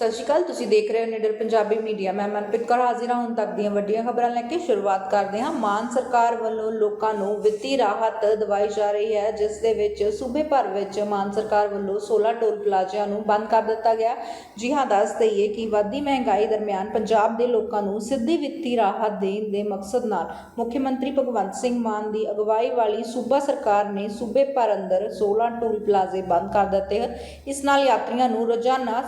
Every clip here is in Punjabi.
ਸਤਿ ਸ਼੍ਰੀ ਅਕਾਲ, ਤੁਸੀਂ ਦੇਖ ਰਹੇ ਹੋ ਨਿਡਰ ਪੰਜਾਬੀ ਮੀਡੀਆ। ਮੈਂ ਮਨਪ੍ਰੀਤ ਕੌਰ ਹਾਜ਼ਰ ਹਾਂ ਹੁਣ ਤੱਕ ਦੀਆਂ ਵੱਡੀਆਂ ਖਬਰਾਂ ਲੈ ਕੇ ਸ਼ੁਰੂਆਤ ਕਰਦੇ ਹਾਂ। ਮਾਨ ਸਰਕਾਰ ਵੱਲੋਂ ਲੋਕਾਂ ਨੂੰ ਵਿੱਤੀ ਰਾਹਤ ਦਵਾਈ ਜਾ ਰਹੀ ਹੈ, ਜਿਸ ਦੇ ਵਿੱਚ ਸੂਬੇ ਭਰ ਵਿੱਚ ਮਾਨ ਸਰਕਾਰ ਵੱਲੋਂ 16 ਟੋਲ ਪਲਾਜ਼ਿਆਂ ਨੂੰ ਬੰਦ ਕਰ ਦਿੱਤਾ ਗਿਆ। ਜੀ ਹਾਂ, ਦੱਸ ਦਈਏ ਕਿ ਵੱਧਦੀ ਮਹਿੰਗਾਈ ਦਰਮਿਆਨ ਪੰਜਾਬ ਦੇ ਲੋਕਾਂ ਨੂੰ ਸਿੱਧੀ ਵਿੱਤੀ ਰਾਹਤ ਦੇਣ ਦੇ ਮਕਸਦ ਨਾਲ ਮੁੱਖ ਮੰਤਰੀ ਭਗਵੰਤ ਸਿੰਘ ਮਾਨ ਦੀ ਅਗਵਾਈ ਵਾਲੀ ਸੂਬਾ ਸਰਕਾਰ ਨੇ ਸੂਬੇ ਭਰ ਅੰਦਰ 16 ਟੋਲ ਪਲਾਜ਼ੇ ਬੰਦ ਕਰ ਦਿੱਤੇ ਹਨ। ਇਸ ਨਾਲ ਯਾਤਰੀਆਂ ਨੂੰ ਰੋਜ਼ਾਨਾ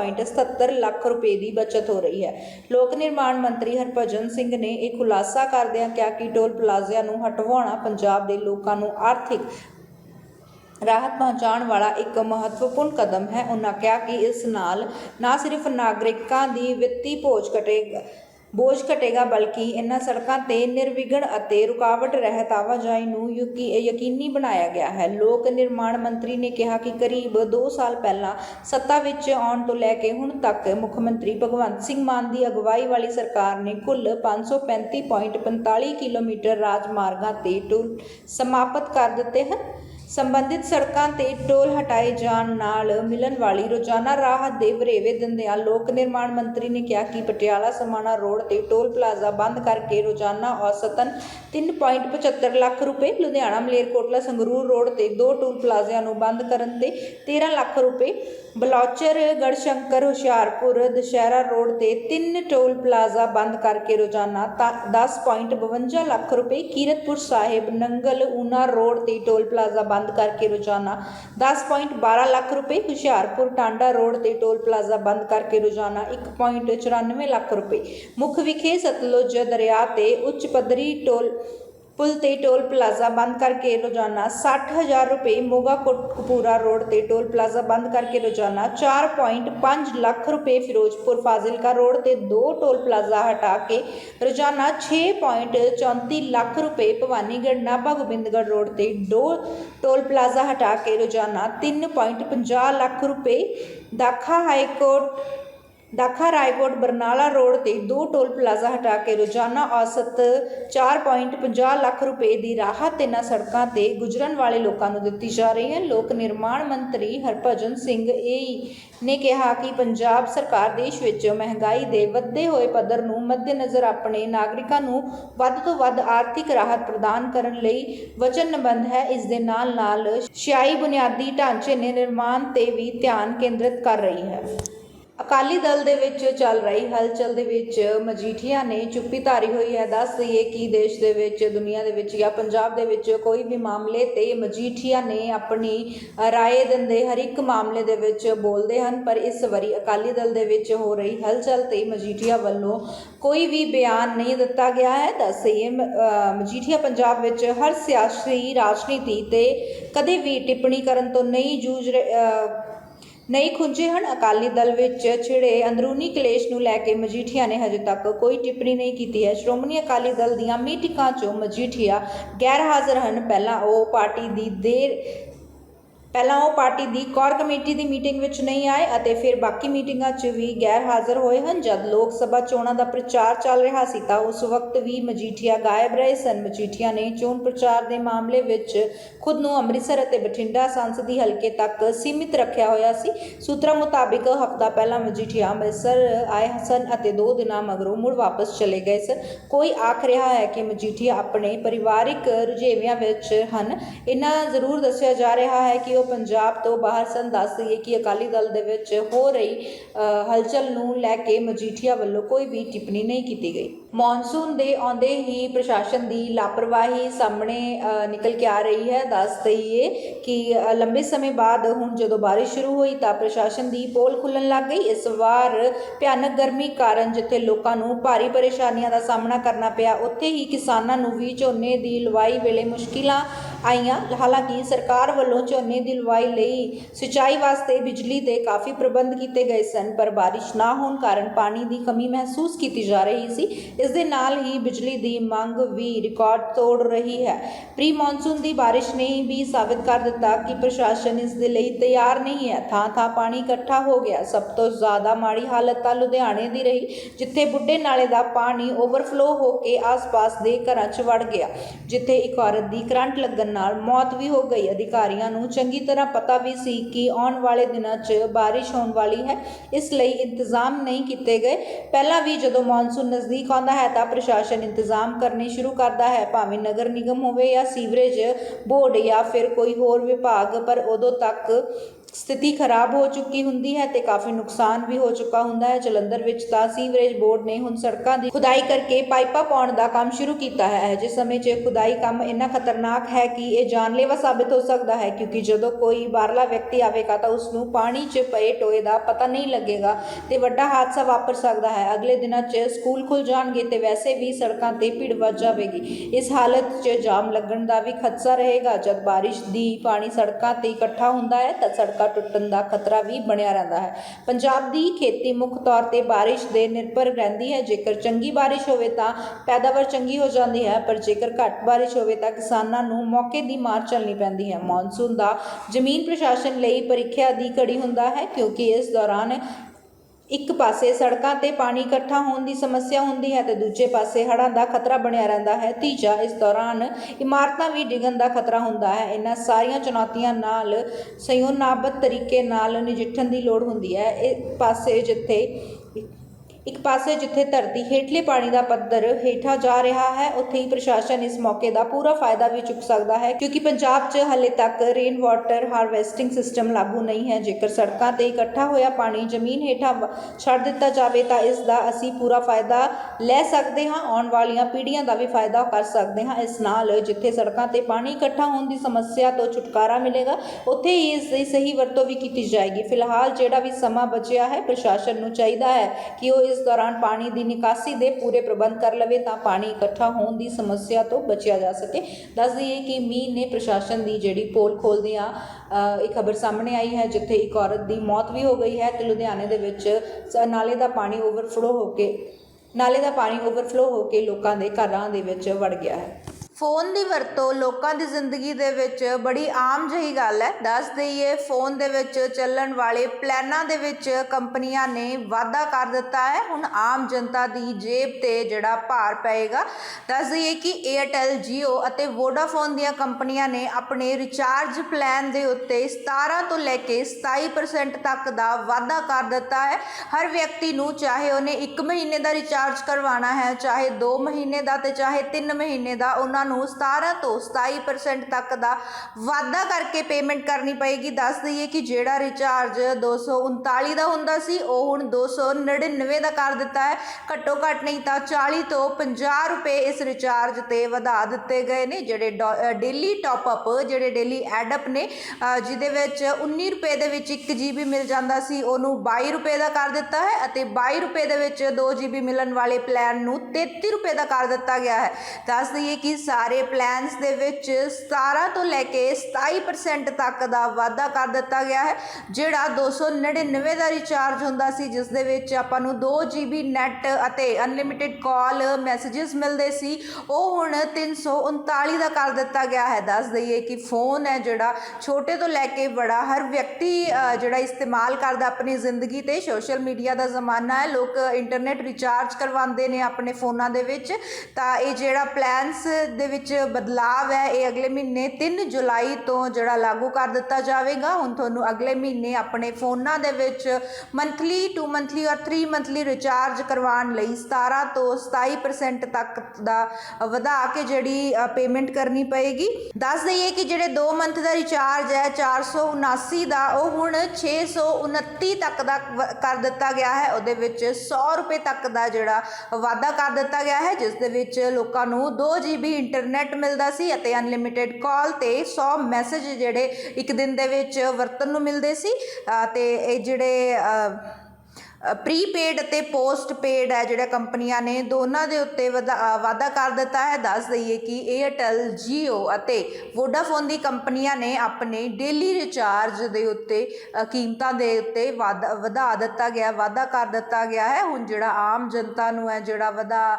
58.77 ਲੱਖ ਰੁਪਏ ਦੀ ਬਚਤ ਹੋ ਰਹੀ ਹੈ। ਲੋਕ ਨਿਰਮਾਣ ਮੰਤਰੀ ਹਰਭਜਨ ਸਿੰਘ ਨੇ ਇਹ ਖੁਲਾਸਾ ਕਰਦਿਆਂ ਕਿਹਾ ਕਿ ਟੋਲ ਪਲਾਜ਼ਿਆਂ ਨੂੰ ਹਟਵਾਉਣਾ ਪੰਜਾਬ ਦੇ ਲੋਕਾਂ ਨੂੰ ਆਰਥਿਕ ਰਾਹਤ ਪਹੁੰਚਾਉਣ ਵਾਲਾ ਇੱਕ ਮਹੱਤਵਪੂਰਨ ਕਦਮ ਹੈ। ਉਹਨਾਂ ਕਿਹਾ ਕਿ ਇਸ ਨਾਲ ਨਾ ਸਿਰਫ ਨਾਗਰਿਕਾਂ ਦੀ ਵਿੱਤੀ ਭੋਜ ਘਟੇਗਾ ਬੋਝ ਘਟੇਗਾ ਬਲਕਿ ਇਹਨਾਂ ਸੜਕਾਂ ਤੇ ਨਿਰਵਿਘਨ ਅਤੇ ਰੁਕਾਵਟ ਰਹਿਤ ਆਵਾਜਾਈ ਨੂੰ ਯਕੀ- ਯਕੀਨੀ ਬਣਾਇਆ ਗਿਆ ਹੈ। ਲੋਕ ਨਿਰਮਾਣ ਮੰਤਰੀ ਨੇ ਕਿਹਾ ਕਿ ਕਰੀਬ 2 ਸਾਲ ਪਹਿਲਾਂ ਸੱਤਾ ਵਿੱਚ ਆਉਣ ਤੋਂ ਲੈ ਕੇ ਹੁਣ ਤੱਕ ਮੁੱਖ ਮੰਤਰੀ ਭਗਵੰਤ ਸਿੰਘ ਮਾਨ ਦੀ ਅਗਵਾਈ ਵਾਲੀ ਸਰਕਾਰ ਨੇ ਕੁੱਲ 535.45 ਕਿਲੋਮੀਟਰ ਰਾਜਮਾਰਗਾਂ ਤੇ ਟੋਲ ਸਮਾਪਤ ਕਰ ਦਿੱਤੇ ਹਨ। ਸੰਬੰਧਿਤ ਸੜਕਾਂ ਤੇ ਟੋਲ ਹਟਾਏ ਜਾਣ ਨਾਲ ਮਿਲਣ ਵਾਲੀ ਰੋਜ਼ਾਨਾ ਰਾਹਤ ਦੇ ਵਰੇਵੇ ਦਿੰਦਿਆਂ ਲੋਕ ਨਿਰਮਾਣ ਮੰਤਰੀ ਨੇ ਕਿਹਾ ਕਿ ਪਟਿਆਲਾ ਸਮਾਣਾ ਰੋਡ ਤੇ ਟੋਲ ਪਲਾਜ਼ਾ ਬੰਦ ਕਰਕੇ ਰੋਜ਼ਾਨਾ ਔਸਤਨ 3.75 ਲੱਖ ਰੁਪਏ, ਲੁਧਿਆਣਾ ਮਲੇਰਕੋਟਲਾ ਸੰਗਰੂਰ ਰੋਡ ਤੇ ਦੋ ਟੋਲ ਪਲਾਜ਼ਿਆਂ ਨੂੰ ਬੰਦ ਕਰਨ ਤੇ 13 ਲੱਖ ਰੁਪਏ ਬਲੌਚਰ, ਗੜਸ਼ੰਕਰ, ਹੁਸ਼ਿਆਰਪੁਰ, ਦੁਸ਼ਹਿਰਾ ਰੋਡ ਤੇ ਤਿੰਨ ਟੋਲ ਪਲਾਜ਼ਾ ਬੰਦ ਕਰਕੇ ਰੋਜ਼ਾਨਾ ਤਾ- 10.52 ਲੱਖ ਰੁਪਏ ਕੀਰਤਪੁਰ ਸਾਹਿਬ, ਨੰਗਲ, ਊਨਾ ਰੋਡ ਤੇ ਟੋਲ ਪਲਾਜ਼ਾ ਬੰਦ ਕਰਕੇ ਰੋਜ਼ਾਨਾ 10.12 ਲੱਖ ਰੁਪਏ, ਹੁਸ਼ਿਆਰਪੁਰ, ਟਾਂਡਾ ਰੋਡ ਤੇ ਟੋਲ ਪਲਾਜ਼ਾ ਬੰਦ ਕਰਕੇ ਰੋਜ਼ਾਨਾ 1.94 ਲੱਖ ਰੁਪਏ। ਮੁੱਖ ਵਿਖੇ ਸਤਲੁਜ ਦਰਿਆ ਤੇ ਉੱਚ ਪੱਧਰੀ ਟੋਲ ਪੁਲ ਤੇ ਟੋਲ ਪਲਾਜ਼ਾ ਬੰਦ ਕਰਕੇ ਰੋਜ਼ਾਨਾ 60000 ਰੁਪਏ ਮੋਗਾ ਕੋਟ- ਕਪੂਰਾ ਰੋਡ ਤੇ ਟੋਲ ਪਲਾਜ਼ਾ ਬੰਦ ਕਰਕੇ ਰੋਜ਼ਾਨਾ 4.5 ਲੱਖ ਰੁਪਏ ਫਿਰੋਜ਼ਪੁਰ ਫਾਜ਼ਿਲਕਾ ਰੋਡ ਤੇ ਦੋ ਟੋਲ ਪਲਾਜ਼ਾ ਹਟਾ ਕੇ ਰੋਜ਼ਾਨਾ 6.34 ਲੱਖ ਰੁਪਏ ਭਵਾਨੀਗੜ੍ਹ ਨਾਭਾ ਗੋਬਿੰਦਗੜ੍ਹ ਰੋਡ ਤੇ ਦੋ ਟੋਲ ਪਲਾਜ਼ਾ ਹਟਾ ਕੇ ਰੋਜ਼ਾਨਾ 3.50 ਲੱਖ ਰੁਪਏ Dakha high court Dakha Raikot Barnala road ਤੇ ਦੋ ਟੋਲ ਪਲਾਜ਼ਾ ਹਟਾ ਕੇ ਰੋਜ਼ਾਨਾ ਔਸਤ 4.50 ਲੱਖ ਰੁਪਏ ਦੀ ਰਾਹਤ ਇਹਨਾਂ ਸੜਕਾਂ ਤੇ ਗੁਜ਼ਰਨ ਵਾਲੇ ਲੋਕਾਂ ਨੂੰ ਦਿੱਤੀ ਜਾ ਰਹੀ ਹੈ। ਲੋਕ ਨਿਰਮਾਣ ਮੰਤਰੀ ਹਰਭਜਨ ਸਿੰਘ ਏਈ ਨੇ ਕਿਹਾ ਕਿ ਪੰਜਾਬ ਸਰਕਾਰ ਦੇਸ਼ ਵਿੱਚ ਮਹਿੰਗਾਈ ਦੇ ਵੱਧਦੇ ਹੋਏ ਪੱਧਰ ਨੂੰ ਮੱਦੇਨਜ਼ਰ ਆਪਣੇ ਨਾਗਰਿਕਾਂ ਨੂੰ ਵੱਧ ਤੋਂ ਵੱਧ ਆਰਥਿਕ ਰਾਹਤ ਪ੍ਰਦਾਨ ਕਰਨ ਲਈ ਵਚਨਬੱਧ ਹੈ। ਇਸ ਦੇ ਨਾਲ ਨਾਲ ਸਿਆਈ ਬੁਨਿਆਦੀ ਢਾਂਚੇ ਦੇ ਨਿਰਮਾਣ ਤੇ ਵੀ ਧਿਆਨ ਕੇਂਦਰਿਤ ਕਰ ਰਹੀ ਹੈ। ਅਕਾਲੀ ਦਲ ਦੇ ਵਿੱਚ ਚੱਲ ਰਹੀ ਹਲਚਲ ਦੇ ਵਿੱਚ ਮਜੀਠੀਆ ਨੇ ਚੁੱਪੀ ਧਾਰੀ ਹੋਈ ਹੈ। ਦੱਸ ਦਈਏ ਕਿ ਦੇਸ਼ ਦੇ ਵਿੱਚ ਦੁਨੀਆ ਦੇ ਵਿੱਚ ਜਾਂ ਪੰਜਾਬ ਦੇ ਵਿੱਚ ਕੋਈ ਵੀ ਮਾਮਲੇ ਤੇ ਮਜੀਠੀਆ ਨੇ ਆਪਣੀ ਅ, ਰਾਏ ਦਿੰਦੇ ਹਰ ਇੱਕ ਮਾਮਲੇ ਦੇ ਵਿੱਚ ਬੋਲਦੇ ਹਨ ਪਰ ਇਸ ਵਾਰੀ ਅਕਾਲੀ ਦਲ ਦੇ ਵਿੱਚ ਹੋ ਰਹੀ ਹਲਚਲ ਤੇ ਮਜੀਠੀਆ ਵੱਲੋਂ ਕੋਈ ਵੀ ਬਿਆਨ ਨਹੀਂ ਦਿੱਤਾ ਗਿਆ ਹੈ। ਦੱਸ ਦਈਏ ਮਜੀਠੀਆ ਪੰਜਾਬ ਵਿੱਚ ਹਰ ਸਿਆਸੀ ਰਾਜਨੀਤੀ ਤੇ ਕਦੇ ਵੀ ਟਿੱਪਣੀ ਕਰਨ ਤੋਂ ਨਹੀਂ ਜੂਝ ਰਹੇ ਨਹੀਂ ਖੁੰਝੇ ਹਨ। ਅਕਾਲੀ ਦਲ ਵਿੱਚ ਛਿੜੇ ਅੰਦਰੂਨੀ ਕਲੇਸ਼ ਨੂੰ ਲੈ ਕੇ ਮਜੀਠੀਆ ਨੇ ਹਜੇ ਤੱਕ ਕੋਈ ਟਿੱਪਣੀ ਨਹੀਂ ਕੀਤੀ ਹੈ। ਸ਼੍ਰੋਮਣੀ ਅਕਾਲੀ ਦਲ ਦੀਆਂ ਮੀਟਿੰਗਾਂ 'ਚੋਂ ਮਜੀਠੀਆ ਗੈਰ ਹਾਜ਼ਰ ਹਨ। ਪਹਿਲਾਂ ਉਹ ਪਾਰਟੀ ਦੀ ਦੇਰ ਪਹਿਲਾਂ ਉਹ ਪਾਰਟੀ ਦੀ ਕੋਰ ਕਮੇਟੀ ਦੀ ਮੀਟਿੰਗ ਵਿੱਚ ਨਹੀਂ ਆਏ ਅਤੇ ਫਿਰ ਬਾਕੀ ਮੀਟਿੰਗਾਂ 'ਚ ਵੀ ਗੈਰ ਹਾਜ਼ਰ ਹੋਏ ਹਨ। ਜਦ ਲੋਕ ਸਭਾ ਚੋਣਾਂ ਦਾ ਪ੍ਰਚਾਰ ਚੱਲ ਰਿਹਾ ਸੀ ਤਾਂ ਉਸ ਵਕਤ ਵੀ ਮਜੀਠੀਆ ਗਾਇਬ ਰਹੇ ਸਨ। ਮਜੀਠੀਆ ਨੇ ਚੋਣ ਪ੍ਰਚਾਰ ਦੇ ਮਾਮਲੇ ਵਿੱਚ ਖੁਦ ਨੂੰ ਅੰਮ੍ਰਿਤਸਰ ਅਤੇ ਬਠਿੰਡਾ ਸੰਸਦੀ ਹਲਕੇ ਤੱਕ ਸੀਮਿਤ ਰੱਖਿਆ ਹੋਇਆ ਸੀ। ਸੂਤਰਾਂ ਮੁਤਾਬਿਕ ਹਫਤਾ ਪਹਿਲਾਂ ਮਜੀਠੀਆ ਅੰਮ੍ਰਿਤਸਰ ਆਏ ਸਨ ਅਤੇ ਦੋ ਦਿਨਾਂ ਮਗਰੋਂ ਮੁੜ ਵਾਪਸ ਚਲੇ ਗਏ ਸਨ। ਕੋਈ ਆਖ ਰਿਹਾ ਹੈ ਕਿ ਮਜੀਠੀਆ ਆਪਣੇ ਪਰਿਵਾਰਿਕ ਰੁਝੇਵਿਆਂ ਵਿੱਚ ਹਨ। ਇਹਨਾਂ ਜ਼ਰੂਰ ਦੱਸਿਆ ਜਾ ਰਿਹਾ ਹੈ ਕਿ ਉਹ ਪੰਜਾਬ ਤੋਂ ਬਾਹਰ ਸਨ, ਦੱਸ ਦਈਏ ਕਿ ਅਕਾਲੀ ਦਲ ਦੇ ਵਿੱਚ ਹੋ ਰਹੀ ਹਲਚਲ ਨੂੰ ਲੈ ਕੇ ਮਜੀਠੀਆ ਵੱਲੋਂ ਕੋਈ ਵੀ ਟਿੱਪਣੀ ਨਹੀਂ ਕੀਤੀ ਗਈ। ਮੌਨਸੂਨ ਦੇ ਆਉਂਦੇ ਹੀ ਪ੍ਰਸ਼ਾਸਨ ਦੀ ਲਾਪਰਵਾਹੀ ਸਾਹਮਣੇ ਨਿਕਲ ਕੇ ਆ ਰਹੀ ਹੈ। ਦੱਸ ਦਈਏ ਕਿ ਲੰਬੇ ਸਮੇਂ ਬਾਅਦ ਹੁਣ ਜਦੋਂ ਬਾਰਿਸ਼ ਸ਼ੁਰੂ ਹੋਈ ਤਾਂ ਪ੍ਰਸ਼ਾਸਨ ਦੀ ਪੋਲ ਖੁੱਲਣ ਲੱਗ ਗਈ। ਇਸ ਵਾਰ ਭਿਆਨਕ ਗਰਮੀ ਕਾਰਨ ਜਿੱਥੇ ਲੋਕਾਂ ਨੂੰ ਭਾਰੀ ਪਰੇਸ਼ਾਨੀਆਂ ਦਾ ਸਾਹਮਣਾ ਕਰਨਾ ਪਿਆ, ਉੱਥੇ ਹੀ ਕਿਸਾਨਾਂ ਨੂੰ ਵੀ ਝੋਨੇ ਦੀ ਲਵਾਈ ਵੇਲੇ ਮੁਸ਼ਕਿਲਾਂ ਆਈਆਂ। ਹਾਲਾਂਕਿ ਸਰਕਾਰ ਵੱਲੋਂ ਝੋਨੇ ਦੀ ਲਵਾਈ ਲਈ ਸਿੰਚਾਈ ਵਾਸਤੇ ਬਿਜਲੀ ਦੇ ਕਾਫੀ ਪ੍ਰਬੰਧ ਕੀਤੇ ਗਏ ਸਨ, ਪਰ ਬਾਰਿਸ਼ ਨਾ ਹੋਣ ਕਾਰਨ ਪਾਣੀ ਦੀ ਕਮੀ ਮਹਿਸੂਸ ਕੀਤੀ ਜਾ ਰਹੀ ਸੀ। ਇਸ ਦੇ ਨਾਲ ਹੀ ਬਿਜਲੀ ਦੀ ਮੰਗ ਵੀ ਰਿਕਾਰਡ ਤੋੜ ਰਹੀ ਹੈ। ਪ੍ਰੀ ਮੌਨਸੂਨ ਦੀ ਬਾਰਿਸ਼ ਨੇ ਵੀ ਸਾਬਿਤ ਕਰ ਦਿੱਤਾ ਕਿ ਪ੍ਰਸ਼ਾਸਨ ਇਸ ਦੇ ਲਈ ਤਿਆਰ ਨਹੀਂ ਹੈ। ਥਾਂ ਥਾਂ ਪਾਣੀ ਇਕੱਠਾ ਹੋ ਗਿਆ। ਸਭ ਤੋਂ ਜ਼ਿਆਦਾ ਮਾੜੀ ਹਾਲਤ ਤਾਂ ਲੁਧਿਆਣੇ ਦੀ ਰਹੀ, ਜਿੱਥੇ ਬੁੱਢੇ ਨਾਲੇ ਦਾ ਪਾਣੀ ਓਵਰਫਲੋ ਹੋ ਕੇ ਆਸ-ਪਾਸ ਦੇ ਘਰਾਂ 'ਚ ਵੜ ਗਿਆ, ਜਿੱਥੇ ਇੱਕ ਔਰਤ ਦੀ ਕਰੰਟ ਲੱਗਣ ਨਾਲ ਮੌਤ ਵੀ ਹੋ ਗਈ। ਅਧਿਕਾਰੀਆਂ ਨੂੰ ਚੰਗੀ ਤਰ੍ਹਾਂ ਪਤਾ ਵੀ ਸੀ ਕਿ ਆਉਣ ਵਾਲੇ ਦਿਨਾਂ 'ਚ ਬਾਰਿਸ਼ ਹੋਣ ਵਾਲੀ ਹੈ, ਇਸ ਲਈ ਇੰਤਜ਼ਾਮ ਨਹੀਂ ਕੀਤੇ ਗਏ। ਪਹਿਲਾਂ ਵੀ ਜਦੋਂ ਮੌਨਸੂਨ ਨਜ਼ਦੀਕ ਆਉਂਦਾ ਹੈ ਤਾਂ ਪ੍ਰਸ਼ਾਸਨ ਇੰਤਜ਼ਾਮ ਕਰਨੇ ਸ਼ੁਰੂ ਕਰਦਾ ਹੈ, ਭਾਵੇਂ ਨਗਰ ਨਿਗਮ ਹੋਵੇ ਜਾਂ ਸੀਵਰੇਜ ਬੋਰਡ ਜਾਂ ਫਿਰ ਕੋਈ ਹੋਰ ਵਿਭਾਗ, ਪਰ ਉਦੋਂ ਤੱਕ ਸਥਿਤੀ ਖਰਾਬ ਹੋ ਚੁੱਕੀ ਹੁੰਦੀ ਹੈ ਤੇ ਕਾਫੀ ਨੁਕਸਾਨ ਵੀ ਹੋ ਚੁੱਕਾ ਹੁੰਦਾ ਹੈ। ਜਲੰਧਰ ਵਿੱਚ ਤਾਂ ਸੀਵਰੇਜ ਬੋਰਡ ਨੇ ਹੁਣ ਸੜਕਾਂ ਦੀ ਖੁਦਾਈ ਕਰਕੇ ਪਾਈਪਾਂ ਪਾਉਣ ਦਾ ਕੰਮ ਸ਼ੁਰੂ ਕੀਤਾ ਹੈ। ਜਿਸ ਸਮੇਂ 'ਚ ਖੁਦਾਈ ਕੰਮ ਇੰਨਾ ਖਤਰਨਾਕ ਹੈ ਕਿ ਇਹ ਜਾਨਲੇਵਾ ਸਾਬਿਤ ਹੋ ਸਕਦਾ ਹੈ ਕਿਉਂਕਿ ਜਦੋਂ ਕੋਈ ਬਾਹਰਲਾ ਵਿਅਕਤੀ ਆਵੇਗਾ ਤਾਂ ਉਸ ਨੂੰ ਪਾਣੀ 'ਚ ਪਏ ਟੋਏ ਦਾ ਪਤਾ ਨਹੀਂ ਲੱਗੇਗਾ ਤੇ ਵੱਡਾ ਹਾਦਸਾ ਵਾਪਰ ਸਕਦਾ ਹੈ। ਅਗਲੇ ਦਿਨਾਂ 'ਚ ਸਕੂਲ ਖੁੱਲ ਜਾਣਗੇ ਤੇ ਵੈਸੇ ਵੀ ਸੜਕਾਂ ਤੇ ਭੀੜ ਵੱਧ ਜਾਵੇਗੀ। ਇਸ ਹਾਲਤ 'ਚ ਜਾਮ ਲੱਗਣ ਦਾ ਵੀ ਖਦਸ਼ਾ ਰਹੇਗਾ। ਜਦ ਬਾਰਿਸ਼ ਦੀ ਪਾਣੀ ਸੜਕਾਂ ਤੇ ਇਕੱਠਾ ਹੁੰਦਾ ਹੈ ਤਾਂ ਸੜਕ ਟੁੱਟਣ ਦਾ ਖਤਰਾ ਵੀ ਬਣਿਆ ਰਹਿੰਦਾ ਹੈ। ਪੰਜਾਬ ਦੀ ਖੇਤੀ ਮੁੱਖ ਤੌਰ ਤੇ ਬਾਰਿਸ਼ ਦੇ ਨਿਰਭਰ ਰਹਿੰਦੀ ਹੈ। ਜੇਕਰ ਚੰਗੀ ਬਾਰਿਸ਼ ਹੋਵੇ ਤਾਂ ਪੈਦਾਵਾਰ ਚੰਗੀ ਹੋ ਜਾਂਦੀ ਹੈ, ਪਰ ਜੇਕਰ ਘੱਟ ਬਾਰਿਸ਼ ਹੋਵੇ ਤਾਂ ਕਿਸਾਨਾਂ ਨੂੰ ਮੌਕੇ ਦੀ ਮਾਰ ਚੱਲਣੀ ਪੈਂਦੀ ਹੈ। ਮੌਨਸੂਨ ਦਾ ਜ਼ਮੀਨ ਪ੍ਰਸ਼ਾਸਨ ਲਈ ਪ੍ਰੀਖਿਆ ਦੀ ਘੜੀ ਹੁੰਦਾ ਹੈ, ਕਿਉਂਕਿ ਇਸ ਦੌਰਾਨ ਇੱਕ ਪਾਸੇ ਸੜਕਾਂ ਤੇ ਪਾਣੀ ਇਕੱਠਾ ਹੋਣ ਦੀ ਸਮੱਸਿਆ ਹੁੰਦੀ ਹੈ ਤੇ ਦੂਜੇ ਪਾਸੇ ਹੜ੍ਹਾਂ ਦਾ ਖਤਰਾ ਬਣਿਆ ਰਹਿੰਦਾ ਹੈ। ਤੀਜਾ, ਇਸ ਦੌਰਾਨ ਇਮਾਰਤਾਂ ਵੀ ਡਿੱਗਣ ਦਾ ਖਤਰਾ ਹੁੰਦਾ ਹੈ। ਇਹਨਾਂ ਸਾਰੀਆਂ ਚੁਣੌਤੀਆਂ ਨਾਲ ਸੰਯੋਨਾਬੱਧ ਤਰੀਕੇ ਨਾਲ ਨਜਿੱਠਣ ਦੀ ਲੋੜ ਹੁੰਦੀ ਹੈ। ਇਹ ਪਾਸੇ ਜਿੱਥੇ ਇੱਕ ਪਾਸੇ ਜਿੱਥੇ ਧਰਤੀ ਹੇਠਲੇ ਪਾਣੀ ਦਾ ਪੱਧਰ ਹੇਠਾਂ ਜਾ ਰਿਹਾ ਹੈ, ਉੱਥੇ ਹੀ ਪ੍ਰਸ਼ਾਸਨ ਇਸ ਮੌਕੇ ਦਾ ਪੂਰਾ ਫਾਇਦਾ ਵੀ ਚੁੱਕ ਸਕਦਾ ਹੈ, ਕਿਉਂਕਿ ਪੰਜਾਬ 'ਚ ਹਲੇ ਤੱਕ ਰੇਨ ਵਾਟਰ ਹਾਰਵੈਸਟਿੰਗ ਸਿਸਟਮ ਲਾਗੂ ਨਹੀਂ ਹੈ। ਜੇਕਰ ਸੜਕਾਂ ਤੇ ਇਕੱਠਾ ਹੋਇਆ ਪਾਣੀ ਜ਼ਮੀਨ ਹੇਠਾਂ ਵ- ਛੱਡ ਦਿੱਤਾ ਜਾਵੇ ਤਾਂ ਇਸ ਦਾ ਅਸੀਂ ਪੂਰਾ ਫਾਇਦਾ ਲੈ ਸਕਦੇ ਹਾਂ, ਆਉਣ ਵਾਲੀਆਂ ਪੀੜ੍ਹੀਆਂ ਦਾ ਵੀ ਫਾਇਦਾ ਕਰ ਸਕਦੇ ਹਾਂ। ਇਸ ਨਾਲ ਜਿੱਥੇ ਸੜਕਾਂ ਤੇ ਪਾਣੀ ਇਕੱਠਾ ਹੋਣ ਦੀ ਸਮੱਸਿਆ ਤੋਂ ਛੁਟਕਾਰਾ ਮਿਲੇਗਾ, ਉੱਥੇ ਹੀ ਇਸ ਦੀ ਸਹੀ ਵਰਤੋਂ ਵੀ ਕੀਤੀ ਜਾਏਗੀ। ਫਿਲਹਾਲ ਜਿਹੜਾ ਵੀ ਸਮਾਂ ਬਚਿਆ ਹੈ, ਪ੍ਰਸ਼ਾਸਨ ਨੂੰ ਚਾਹੀਦਾ ਹੈ ਕਿ ਉਹ ਇਸ ਦੌਰਾਨ ਪਾਣੀ ਦੀ ਨਿਕਾਸੀ ਦੇ ਪੂਰੇ ਪ੍ਰਬੰਧ ਕਰ ਲਵੇ ਤਾਂ ਪਾਣੀ ਇਕੱਠਾ ਹੋਣ ਦੀ ਸਮੱਸਿਆ ਤੋਂ ਬਚਿਆ ਜਾ ਸਕੇ। ਦੱਸ ਦਈਏ ਕਿ ਮੀਂਹ ਨੇ ਪ੍ਰਸ਼ਾਸਨ ਦੀ ਜਿਹੜੀ ਪੋਲ ਖੋਲ੍ਹਦਿਆਂ ਅ, ਇਹ ਖਬਰ ਸਾਹਮਣੇ ਆਈ ਹੈ ਜਿੱਥੇ ਇੱਕ ਔਰਤ ਦੀ ਮੌਤ ਵੀ ਹੋ ਗਈ ਹੈ ਤੇ ਲੁਧਿਆਣੇ ਦੇ ਵਿੱਚ ਨਾਲੇ ਦਾ ਪਾਣੀ ਓਵਰਫਲੋ ਹੋ ਕੇ ਨਾਲੇ ਦਾ ਪਾਣੀ ਓਵਰਫਲੋ ਹੋ ਕੇ ਲੋਕਾਂ ਦੇ ਘਰਾਂ ਦੇ ਵਿੱਚ ਵੜ ਗਿਆ ਹੈ। ਫੋਨ ਦੀ ਵਰਤੋਂ ਲੋਕਾਂ ਦੀ ਜ਼ਿੰਦਗੀ ਦੇ ਵਿੱਚ ਬੜੀ ਆਮ ਜਿਹੀ ਗੱਲ ਹੈ। ਦੱਸ ਦਈਏ, ਫੋਨ ਦੇ ਵਿੱਚ ਚੱਲਣ ਵਾਲੇ ਪਲਾਨਾਂ ਦੇ ਵਿੱਚ ਕੰਪਨੀਆਂ ਨੇ ਵਾਅਦਾ ਕਰ ਦਿੱਤਾ ਹੈ। ਹੁਣ ਆਮ ਜਨਤਾ ਦੀ ਜੇਬ ਤੇ ਜਿਹੜਾ ਭਾਰ ਪਏਗਾ, ਦੱਸ ਦਈਏ ਕਿ ਏਅਰਟੈਲ Jio ਅਤੇ Vodafone ਦੀਆਂ ਕੰਪਨੀਆਂ ਨੇ ਆਪਣੇ ਰਿਚਾਰਜ ਪਲਾਨ ਦੇ ਉੱਤੇ 17 ਤੋਂ ਲੈ ਕੇ 27% ਤੱਕ ਦਾ ਵਾਅਦਾ ਕਰ ਦਿੱਤਾ ਹੈ। ਹਰ ਵਿਅਕਤੀ ਨੂੰ ਚਾਹੇ ਉਹਨੇ 1 ਮਹੀਨੇ ਦਾ ਰਿਚਾਰਜ ਕਰਵਾਉਣਾ ਹੈ, ਚਾਹੇ 2 ਮਹੀਨੇ ਦਾ ਤੇ ਚਾਹੇ 3 ਮਹੀਨੇ ਦਾ, ਉਹਨਾਂ ਨੂੰ 17 ਤੋਂ 27% ਤੱਕ ਦਾ ਵਾਧਾ ਕਰਕੇ ਪੇਮੈਂਟ ਕਰਨੀ ਪਏਗੀ। ਦੱਸ ਦਈਏ ਕਿ ਜਿਹੜਾ ਰਿਚਾਰਜ 239 ਦਾ ਹੁੰਦਾ ਸੀ, ਉਹ ਹੁਣ 299 ਦਾ ਕਰ ਦਿੱਤਾ ਹੈ। ਘੱਟੋ ਘੱਟ ਨਹੀਂ ਤਾਂ 40 ਤੋਂ 50 ਰੁਪਏ ਇਸ ਰਿਚਾਰਜ ਤੇ ਵਧਾ ਦਿੱਤੇ ਗਏ ਨੇ, ਜਿਹੜੇ ਡੇਲੀ ਟਾਪ ਅਪ ਜਿਹੜੇ ਡੇਲੀ ਐਡ ਅਪ ਨੇ ਜਿਹਦੇ ਵਿੱਚ 19 ਰੁਪਏ ਦੇ ਵਿੱਚ 1 ਜੀਬੀ ਮਿਲ ਜਾਂਦਾ ਸੀ, ਉਹਨੂੰ 22 ਰੁਪਏ ਦਾ ਕਰ ਦਿੱਤਾ ਹੈ ਅਤੇ 22 ਰੁਪਏ ਦੇ ਵਿੱਚ 2 ਜੀਬੀ ਮਿਲਣ ਵਾਲੇ ਪਲਾਨ ਨੂੰ 33 ਰੁਪਏ ਦਾ ਕਰ ਦਿੱਤਾ ਗਿਆ ਹੈ। ਦੱਸ ਦਈਏ ਕਿ ਸਾਰੇ ਪਲਾਨਸ ਦੇ ਵਿੱਚ 17 ਤੋਂ ਲੈ ਕੇ 27% ਤੱਕ ਦਾ ਵਾਧਾ ਕਰ ਦਿੱਤਾ ਗਿਆ ਹੈ, ਜਿਹੜਾ 299 ਦਾ ਰਿਚਾਰਜ ਹੁੰਦਾ ਸੀ, ਜਿਸ ਦੇ ਵਿੱਚ ਆਪਾਂ ਨੂੰ 2 ਜੀਬੀ ਨੈਟ ਅਤੇ ਅਨਲਿਮਿਟਿਡ ਕਾਲ ਮੈਸੇजेस ਮਿਲਦੇ ਸੀ, ਉਹ ਹੁਣ 339 ਦਾ ਕਰ ਦਿੱਤਾ ਗਿਆ ਹੈ। ਦੱਸ ਦਈਏ ਕਿ ਫੋਨ ਹੈ ਜਿਹੜਾ, ਛੋਟੇ ਤੋਂ ਲੈ ਕੇ ਬੜਾ, ਹਰ ਵਿਅਕਤੀ ਜਿਹੜਾ ਇਸਤੇਮਾਲ ਕਰਦਾ ਆਪਣੀ ਜ਼ਿੰਦਗੀ ਤੇ ਸੋਸ਼ਲ ਮੀਡੀਆ ਦਾ ਜ਼ਮਾਨਾ ਹੈ, ਲੋਕ ਇੰਟਰਨੈਟ ਰਿਚਾਰਜ ਕਰਵਾਉਂਦੇ ਨੇ ਆਪਣੇ ਫੋਨਾਂ ਦੇ ਵਿੱਚ, ਤਾਂ ਇਹ ਜਿਹੜਾ ਪਲਾਨਸ ਦੇ ਵਿੱਚ ਬਦਲਾਵ ਹੈ, ਇਹ ਅਗਲੇ ਮਹੀਨੇ 3 ਜੁਲਾਈ ਤੋਂ ਜਿਹੜਾ ਲਾਗੂ ਕਰ ਦਿੱਤਾ ਜਾਵੇਗਾ। ਹੁਣ ਤੁਹਾਨੂੰ ਅਗਲੇ ਮਹੀਨੇ ਆਪਣੇ ਫੋਨਾਂ ਦੇ ਵਿੱਚ ਮੰਥਲੀ ਟੂ ਮੰਥਲੀ ਔਰ 3 ਮੰਥਲੀ ਰਿਚਾਰਜ ਕਰਵਾਉਣ ਲਈ 17 ਤੋਂ 27% ਤੱਕ ਦਾ ਵਧਾ ਕੇ ਜਿਹੜੀ ਪੇਮੈਂਟ ਕਰਨੀ ਪਏਗੀ। ਦੱਸ ਦਈਏ ਕਿ ਜਿਹੜੇ 2 ਮੰਥ ਦਾ ਰਿਚਾਰਜ ਹੈ 479 ਦਾ, ਉਹ ਹੁਣ 629 ਤੱਕ ਦਾ ਵ- ਕਰ ਦਿੱਤਾ ਗਿਆ ਹੈ। ਉਹਦੇ ਵਿੱਚ 100 ਰੁਪਏ ਤੱਕ ਦਾ ਜਿਹੜਾ ਵਾਧਾ ਕਰ ਦਿੱਤਾ ਗਿਆ ਹੈ, ਜਿਸ ਦੇ ਵਿੱਚ ਲੋਕਾਂ ਨੂੰ 2 GB ਇੰਟਰਨੈਟ ਮਿਲਦਾ ਸੀ ਅਤੇ ਅਨਲਿਮਿਟਿਡ ਕਾਲ ਤੇ 100 ਮੈਸੇਜ ਜਿਹੜੇ ਇੱਕ ਦਿਨ ਦੇ ਵਿੱਚ ਵਰਤਣ ਨੂੰ ਮਿਲਦੇ ਸੀ ਅ, ਤੇ ਇਹ ਜਿਹੜੇ ਪ੍ਰੀਪੇਡ ਅਤੇ ਪੋਸਟਪੇਡ ਹੈ ਜਿਹੜਾ ਕੰਪਨੀਆਂ ਨੇ, ਦੋਨਾਂ ਦੇ ਉੱਤੇ ਵਧਾ- ਵਾਧਾ ਕਰ ਦਿੱਤਾ ਹੈ। ਦੱਸ ਦਈਏ ਕਿ ਏਅਰਟੈਲ ਜੀਓ ਅਤੇ ਵੋਡਾਫੋਨ ਦੀ ਕੰਪਨੀਆਂ ਨੇ ਆਪਣੇ ਡੇਲੀ ਰਿਚਾਰਜ ਦੇ ਉੱਤੇ ਕੀਮਤਾਂ ਦੇ ਉੱਤੇ ਵਾਧਾ, ਵਧਾ ਦਿੱਤਾ ਗਿਆ, ਵਾਧਾ ਕਰ ਦਿੱਤਾ ਗਿਆ ਹੈ। ਹੁਣ ਜਿਹੜਾ ਆਮ ਜਨਤਾ ਨੂੰ ਹੈ, ਜਿਹੜਾ ਵਧਾ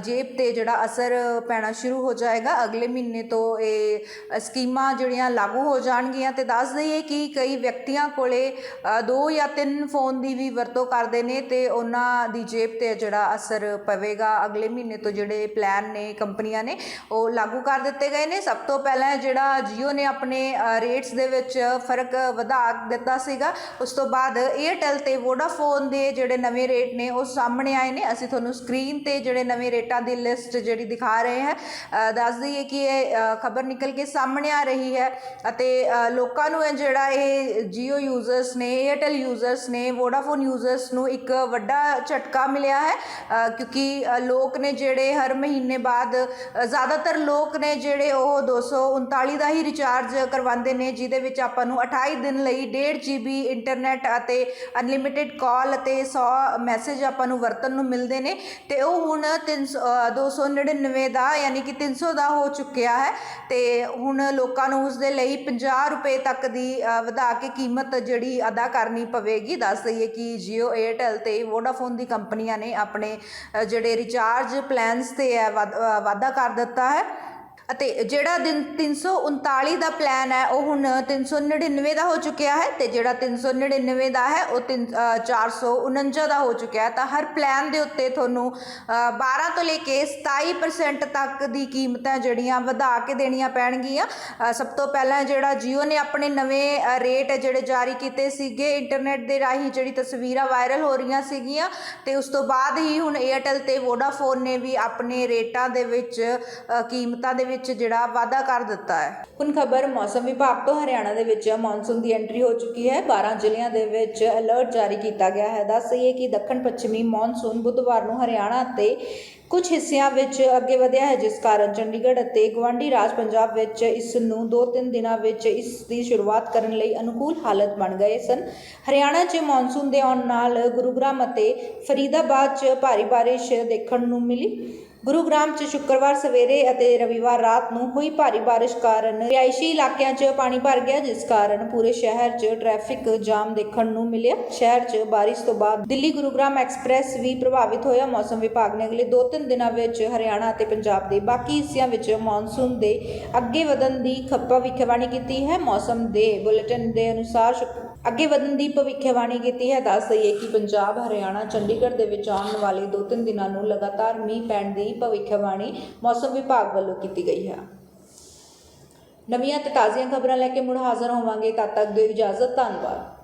ਜੇਬ ਤੇ ਜਿਹੜਾ ਅਸਰ ਪੈਣਾ ਸ਼ੁਰੂ ਹੋ ਜਾਏਗਾ, ਅਗਲੇ ਮਹੀਨੇ ਤੋਂ ਇਹ ਸਕੀਮਾਂ ਜਿਹੜੀਆਂ ਲਾਗੂ ਹੋ ਜਾਣਗੀਆਂ। ਤੇ ਦੱਸ ਦਈਏ ਕਿ ਕਈ ਵਿਅਕਤੀਆਂ ਕੋਲੇ ਦੋ ਜਾਂ ਤਿੰਨ ਫੋਨ ਦੀ ਵੀ ਵਰਤੋਂ ਕਰਦੇ ਨੇ ਤੇ ਉਹਨਾਂ ਦੀ ਜੇਬ ਤੇ ਜਿਹੜਾ ਅਸਰ ਪਵੇਗਾ। ਅਗਲੇ ਮਹੀਨੇ ਤੋਂ ਜਿਹੜੇ ਪਲਾਨ ਨੇ ਕੰਪਨੀਆਂ ਨੇ, ਉਹ ਲਾਗੂ ਕਰ ਦਿੱਤੇ ਗਏ ਨੇ। ਸਭ ਤੋਂ ਪਹਿਲਾਂ ਜਿਹੜਾ Jio ਨੇ ਆਪਣੇ ਰੇਟਸ ਦੇ ਵਿੱਚ ਫ਼ਰਕ ਵਧਾ ਦਿੱਤਾ ਸੀਗਾ। ਉਸ ਤੋਂ ਬਾਅਦ Airtel ਤੇ Vodafone ਦੇ ਜਿਹੜੇ ਨਵੇਂ ਰੇਟ ਨੇ, ਉਹ ਸਾਹਮਣੇ ਆਏ ਨੇ। ਅਸੀਂ ਤੁਹਾਨੂੰ ਸਕਰੀਨ ਤੇ ਜਿਹੜੇ ਨਵੇਂ ਰੇਟਾਂ ਦੀ ਲਿਸਟ ਜਿਹੜੀ ਦਿਖਾ ਰਹੇ ਹਾਂ ਦੱਸ ਦਈਏ ਕਿ ਇਹ ਖਬਰ ਨਿਕਲ ਕੇ ਸਾਹਮਣੇ ਆ ਰਹੀ ਹੈ ਅਤੇ ਲੋਕਾਂ ਨੂੰ ਇਹ ਜਿਹੜਾ ਇਹ Jio ਯੂਜ਼ਰਸ ਨੇ, Airtel ਯੂਜ਼ਰਸ ਨੇ, Vodafone ਯੂਜ਼ਰਸ ਨੂੰ ਇੱਕ ਵੱਡਾ ਝਟਕਾ ਮਿਲਿਆ ਹੈ ਕਿਉਂਕਿ ਲੋਕ ਨੇ ਜਿਹੜੇ ਹਰ ਮਹੀਨੇ ਬਾਅਦ ਜ਼ਿਆਦਾਤਰ ਲੋਕ ਨੇ ਜਿਹੜੇ ਉਹ 239 ਦਾ ਹੀ ਰਿਚਾਰਜ ਕਰਵਾਉਂਦੇ ਨੇ ਜਿਹਦੇ ਵਿੱਚ ਆਪਾਂ ਨੂੰ 28 ਦਿਨ ਲਈ 1.5 GB ਇੰਟਰਨੈਟ ਅਤੇ ਅਨਲਿਮਿਟਿਡ ਕਾਲ ਅਤੇ 100 ਮੈਸੇਜ ਆਪਾਂ ਨੂੰ ਵਰਤਨ ਨੂੰ ਮਿਲਦੇ ਨੇ। ਤੇ ਉਹ ਹੁਣ 300 ਅ, 299 ਦਾ ਯਾਨੀ ਕਿ 300 ਦਾ ਹੋ ਚੁੱਕਿਆ ਹੈ ਤੇ ਹੁਣ ਲੋਕਾਂ ਨੂੰ ਉਸ ਦੇ ਲਈ 50 ਰੁਪਏ ਤੱਕ ਦੀ ਵਧਾ ਕੇ ਕੀਮਤ ਜਿਹੜੀ ਅਦਾ ਕਰਨੀ ਪਵੇਗੀ। ਦੱਸ ਦਈਏ ਕਿ Jio Airtel ਤੇ Vodafone ਦੀ ਕੰਪਨੀਆਂ ਨੇ ਆਪਣੇ ਜਿਹੜੇ ਰਿਚਾਰਜ ਪਲਾਨਸ ਤੇ ਹੈ, ਵਾਧ- ਵਾਧਾ ਕਰ ਦਿੱਤਾ ਹੈ। ਅਤੇ ਜਿਹੜਾ ਦਿਨ 339 ਦਾ ਪਲਾਨ ਹੈ ਉਹ ਹੁਣ 399 ਦਾ ਹੋ ਚੁੱਕਿਆ ਹੈ ਤੇ ਜਿਹੜਾ 399 ਦਾ ਹੈ ਉਹ ਤਿੰਨ- ਅ, 449 ਦਾ ਹੋ ਚੁੱਕਿਆ ਹੈ। ਤਾਂ ਹਰ ਪਲਾਨ ਦੇ ਉੱਤੇ ਤੁਹਾਨੂੰ ਅ, 12 ਤੋਂ ਲੈ ਕੇ 27% ਤੱਕ ਦੀ ਕੀਮਤਾਂ ਜਿਹੜੀਆਂ ਵਧਾ ਕੇ ਦੇਣੀਆਂ ਪੈਣਗੀਆਂ। ਸਭ ਤੋਂ ਪਹਿਲਾਂ ਜਿਹੜਾ Jio ਨੇ ਆਪਣੇ ਨਵੇਂ ਰੇਟ ਜਿਹੜੇ ਜਾਰੀ ਕੀਤੇ ਸੀਗੇ ਇੰਟਰਨੈਟ ਦੇ ਰਾਹੀਂ ਜਿਹੜੀ ਤਸਵੀਰਾਂ ਵਾਇਰਲ ਹੋ ਰਹੀਆਂ ਸੀਗੀਆਂ ਤੇ ਉਸ ਤੋਂ ਬਾਅਦ ਹੀ ਹੁਣ Airtel ਤੇ Vodafone ਨੇ ਵੀ ਆਪਣੇ ਰੇਟਾਂ ਦੇ ਵਿੱਚ ਕੀਮਤਾਂ ਦੇ ਵਿੱਚ ਵਿੱਚ ਜਿਹੜਾ ਵਾਧਾ ਕਰ ਦਿੱਤਾ ਹੈ। ਹੁਣ ਖਬਰ ਮੌਸਮ ਵਿਭਾਗ ਤੋਂ ਹਰਿਆਣਾ ਦੇ ਵਿੱਚ ਮੌਨਸੂਨ ਦੀ ਐਂਟਰੀ ਹੋ ਚੁੱਕੀ ਹੈ। 12 ਜ਼ਿਲ੍ਹਿਆਂ ਦੇ ਵਿੱਚ ਅਲਰਟ ਜਾਰੀ ਕੀਤਾ ਗਿਆ ਹੈ। ਦੱਸ ਦਈਏ ਕਿ ਦੱਖਣ ਪੱਛਮੀ ਮੌਨਸੂਨ ਬੁੱਧਵਾਰ ਨੂੰ ਹਰਿਆਣਾ ਅਤੇ ਕੁਝ ਹਿੱਸਿਆਂ ਵਿੱਚ ਅੱਗੇ ਵਧਿਆ ਹੈ, ਜਿਸ ਕਾਰਨ ਚੰਡੀਗੜ੍ਹ ਅਤੇ ਗਵਾਂਢੀ ਰਾਜ ਪੰਜਾਬ ਵਿੱਚ ਇਸ ਨੂੰ 2-3 ਦਿਨਾਂ ਵਿੱਚ ਇਸ ਦੀ ਸ਼ੁਰੂਆਤ ਕਰਨ ਲਈ ਅਨੁਕੂਲ ਹਾਲਤ ਬਣ ਗਏ ਸਨ। ਹਰਿਆਣਾ 'ਚ ਮੌਨਸੂਨ ਦੇ ਆਉਣ ਨਾਲ ਗੁਰੂਗ੍ਰਾਮ ਅਤੇ ਫਰੀਦਾਬਾਦ 'ਚ ਭਾਰੀ ਬਾਰਿਸ਼ ਦੇਖਣ ਨੂੰ ਮਿਲੀ। ਗੁਰੂਗ੍ਰਾਮ 'ਚ ਸ਼ੁੱਕਰਵਾਰ ਸਵੇਰੇ ਅਤੇ ਰਵੀਵਾਰ ਰਾਤ ਨੂੰ ਹੋਈ ਭਾਰੀ ਬਾਰਿਸ਼ ਕਾਰਨ ਰਿਹਾਇਸ਼ੀ ਇਲਾਕਿਆਂ 'ਚ ਪਾਣੀ ਭਰ ਗਿਆ, ਜਿਸ ਕਾਰਨ ਪੂਰੇ ਸ਼ਹਿਰ 'ਚ ਟ੍ਰੈਫਿਕ ਜਾਮ ਦੇਖਣ ਨੂੰ ਮਿਲਿਆ। ਸ਼ਹਿਰ 'ਚ ਬਾਰਿਸ਼ ਤੋਂ ਬਾਅਦ ਦਿੱਲੀ ਗੁਰੂਗ੍ਰਾਮ ਐਕਸਪ੍ਰੈਸ ਵੀ ਪ੍ਰਭਾਵਿਤ ਹੋਇਆ। ਮੌਸਮ ਵਿਭਾਗ ਨੇ ਅਗਲੇ 2-3 ਦਿਨਾਂ ਵਿੱਚ ਹਰਿਆਣਾ ਅਤੇ ਪੰਜਾਬ ਦੇ ਬਾਕੀ ਹਿੱਸਿਆਂ ਵਿੱਚ ਮੌਨਸੂਨ ਦੇ ਅੱਗੇ ਵਧਣ ਦੀ ਖੱਪਾ ਭਵਿੱਖਬਾਣੀ ਕੀਤੀ ਹੈ। ਮੌਸਮ ਦੇ ਬੁਲੇਟਿਨ ਦੇ ਅਨੁਸਾਰ ਸ਼ੁੱਕ- ਅੱਗੇ ਵਧਣ ਦੀ ਭਵਿੱਖਬਾਣੀ ਕੀਤੀ ਹੈ। ਦੱਸ ਦਈਏ ਕਿ ਪੰਜਾਬ, ਹਰਿਆਣਾ, ਚੰਡੀਗੜ੍ਹ ਦੇ ਵਿੱਚ ਆਉਣ ਵਾਲੇ 2-3 ਦਿਨਾਂ ਨੂੰ ਲਗਾਤਾਰ ਮੀਂਹ ਪੈਣ ਦੀ ਭਵਿੱਖਬਾਣੀ ਮੌਸਮ ਵਿਭਾਗ ਵੱਲੋਂ ਕੀਤੀ ਗਈ ਹੈ। ਨਵੀਆਂ ਤੇ ਤਾਜ਼ੀਆਂ ਖਬਰਾਂ ਲੈ ਕੇ ਮੁੜ ਹਾਜ਼ਰ ਹੋਵਾਂਗੇ। ਤਦ ਤੱਕ ਦਿਓ ਇਜਾਜ਼ਤ। ਧੰਨਵਾਦ।